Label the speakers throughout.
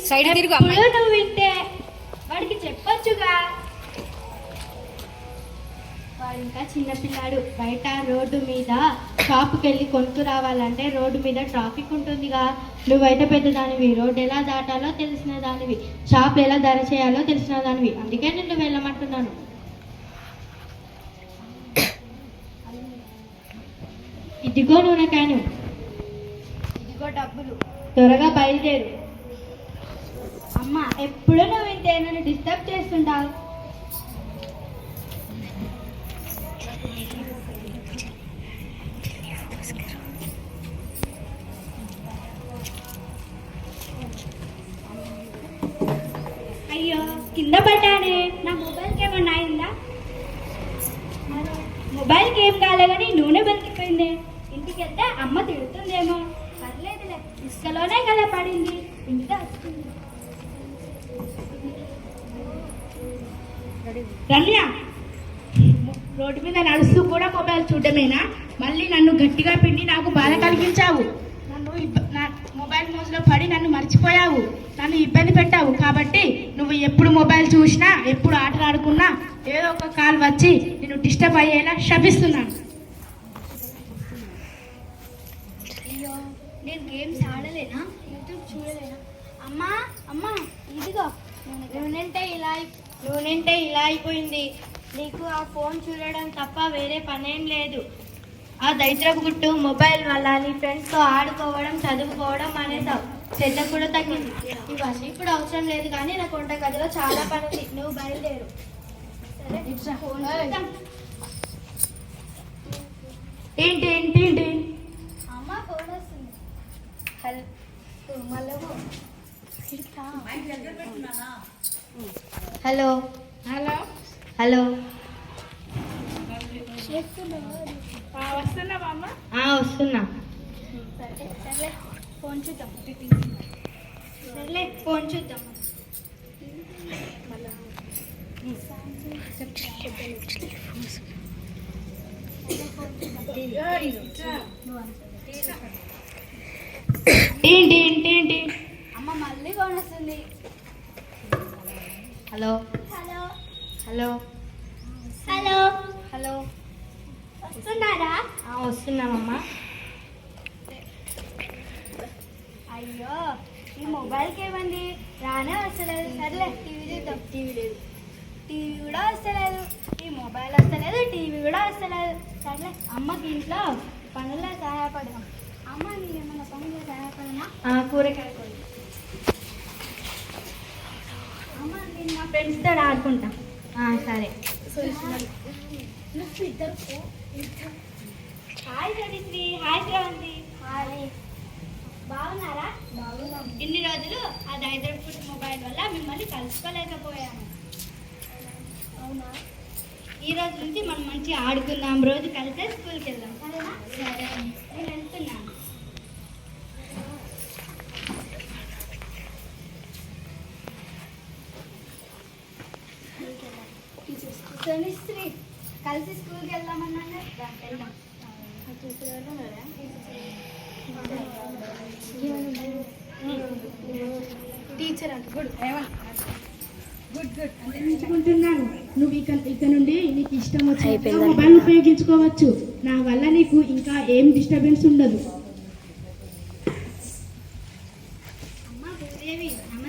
Speaker 1: Side తిరుగు అమ్మాయి.
Speaker 2: ఎప్పుడు నువ్వు వింటే వాడికి చెప్పొచ్చుగా. వాడు ఇంకా చిన్నపిల్లాడు బయట రోడ్డు మీద షాప్కి వెళ్ళి కొనుక్కు రావాలంటే రోడ్డు మీద ట్రాఫిక్ ఉంటుందిగా. నువ్వైతే పెద్దదానివి రోడ్డు ఎలా దాటాలో తెలిసిన దానివి షాప్ ఎలా ధర చేయాలో తెలిసిన దానివి. అందుకే నిన్ను వెళ్ళమంటున్నాను. ఇదిగో నూనె క్యాను. ఇదిగో డబ్బులు. త్వరగా బయలుదేరు. ఎప్పుడు నువ్వు ఇంతే నన్ను డిస్టర్బ్ చేస్తుంటావు? అయ్యో కింద పడ్డానే. నా మొబైల్కి ఏమన్నా అయిందా? మొబైల్కి ఏం కాలే కానీ నూనె బతికిపోయింది. ఇంటికి వెళ్తే అమ్మ తిడుతుందేమో. పర్లేదులే ఇసుకలోనే కదా పడింది.
Speaker 3: రమ్య రోడ్డు మీద నడుస్తూ కూడా మొబైల్ చూడమేనా మళ్ళీ నన్ను గట్టిగా పిండి నాకు బాధ కలిగించావు. నన్ను ఇబ్బ- నా మొబైల్ మోజులో పడి నన్ను మర్చిపోయావు. నన్ను ఇబ్బంది పెట్టావు. కాబట్టి నువ్వు ఎప్పుడు మొబైల్ చూసినా ఎప్పుడు ఆటలు ఆడుకున్నా ఏదో ఒక కాల్ వచ్చి నేను డిస్టర్బ్ అయ్యేలా శపిస్తున్నాను
Speaker 2: అయ్యో నేను గేమ్స్ ఆడలేనా? యూట్యూబ్ చూడలేనా? అమ్మా అమ్మా ఇదిగో నూనెంటే ఇలా నూనెంటే ఇలా అయిపోయింది. నీకు ఆ ఫోన్ చూడడం తప్ప వేరే పనేం లేదు. ఆ దైత్రపు గుట్టు మొబైల్ వల్ల నీ ఫ్రెండ్స్తో ఆడుకోవడం చదువుకోవడం అనేసావు శ్రద్ధ కూడా తగ్గింది. ఇవన్నీ ఇప్పుడు అవసరం లేదు కానీ నాకు వంట గదిలో చాలా పని ఉంది నువ్వు బయలుదేరు. సరే ఫోన్ చూద్దాం.
Speaker 3: ఏంటి ఏంటి ఏంటి
Speaker 2: అమ్మ ఫోన్ వస్తుంది. హలో. హలో.
Speaker 3: హలో.
Speaker 2: హలో. వస్తున్నా.
Speaker 4: సర్లే ఫోన్ చూద్దాం.
Speaker 2: సర్లే ఫోన్ చూద్దాం.
Speaker 3: ఏంటి ఏంటి ఏంటి?
Speaker 4: అమ్మ మళ్ళీ ఫోన్ వస్తుంది
Speaker 2: hello.
Speaker 4: Hello.
Speaker 2: Hello.
Speaker 4: Hello.
Speaker 2: Hello.
Speaker 4: వస్తున్నారా?
Speaker 2: వస్తున్నామమ్మా.
Speaker 4: అయ్యో ఈ మొబైల్కి ఏమంది? రానే వస్తలేదు. సర్లే టీవీ చూద్దాం. టీవీ లేదు. టీవీ కూడా వస్తలేదు. ఈ మొబైల్ వస్తలేదు టీవీ కూడా వస్తలేదు. సర్లే అమ్మకి ఇంట్లో పనుల్లో సహాయపడదాం. అమ్మ నేను ఏమన్నా పనుల్లో సహాయపడనా?
Speaker 2: ఆ, కూరగాయ కోయి.
Speaker 4: అమ్మ నేను మా
Speaker 2: ఫ్రెండ్స్తో ఆడుకుంటా. సరే. Hi Sarisri hi Sravanthi.
Speaker 4: Hi. బాగున్నారా? బాగున్నాం.
Speaker 2: ఇన్ని రోజులు ఆ హైదరాబాద్ మొబైల్ వల్ల మిమ్మల్ని కలుసుకోలేకపోయాను.
Speaker 4: అవునా?
Speaker 2: ఈ రోజు నుంచి మనం మంచిగా ఆడుకుందాం. రోజు కలిసే స్కూల్కి వెళ్దాం.
Speaker 4: సరేనా
Speaker 2: సరే. నేను వెళ్తున్నాను.
Speaker 4: సునిశ్రీ కలిసి స్కూల్కి వెళ్దామన్నాగా రా, వెళ్దాం.
Speaker 3: టీచర్ అంటే గుడ్. Good good. అందించుకుంటున్నాను నువ్వు ఇక ఇక నుండి నీకు ఇష్టం వచ్చి మొబైల్ ఉపయోగించుకోవచ్చు. నా వల్ల నీకు ఇంకా ఏం డిస్టర్బెన్స్ ఉండదు.
Speaker 2: అమ్మ భూదేవి బాధపెట్టినందుకు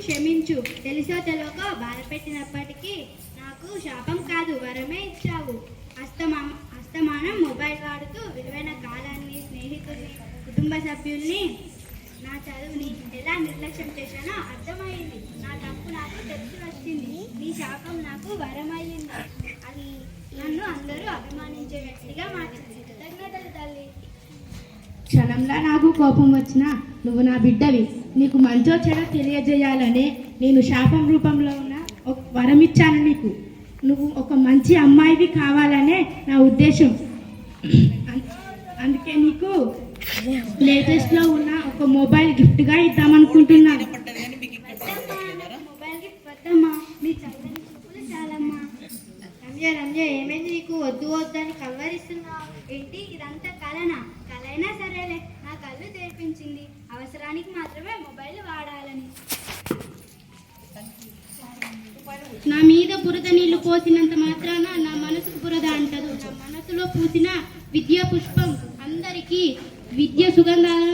Speaker 2: క్షమించు. తెలిసో తెలియక బాధపెట్టినప్పటికీ నాకు శాపం కాదు వరమే ఇచ్చావు. అస్తమా అస్తమానం మొబైల్ వాడుతూ విలువైన కాలాన్ని స్నేహితుల్ని కుటుంబ సభ్యుల్ని నా చదువుని ఎలా నిర్లక్ష్యం చేశానో అర్థమైంది. నా తప్పు నాకు తెలిసి వచ్చింది. నీ శాపం నాకు వరమయ్యింది. అది నన్ను అందరూ అభిమానించే వ్యక్తిగా మార్చింది. కృతజ్ఞతలు తల్లి.
Speaker 3: క్షణంలో నాకు కోపం వచ్చినా నువ్వు నా బిడ్డవి. నీకు మంచో చెడో తెలియజేయాలనే నేను శాపం రూపంలో ఉన్న ఒక వరం ఇచ్చాను నీకు. నువ్వు ఒక మంచి అమ్మాయివి కావాలనే నా ఉద్దేశం. అందుకే నీకు లేటెస్ట్లో ఉన్న ఒక మొబైల్ గిఫ్ట్గా ఇద్దామనుకుంటున్నాను.
Speaker 2: మొబైల్ గిఫ్ట్ రంజ ఏమైంది నీకు వద్దు వద్దు అని కలవరిస్తున్నావు? ఏంటి? ఇదంతా కలనా? కలైనా సరేలే. నా కళ్ళు తెరిపించింది. అవసరానికి మాత్రమే మొబైల్ వాడాలని.
Speaker 4: నా మీద బురద నీళ్ళు పోసినంత మాత్రాన నా మనసుకు బురద అంటదు. నా మనసులో పూసిన విద్యా పుష్పం అందరికీ విద్య సుగంధాలను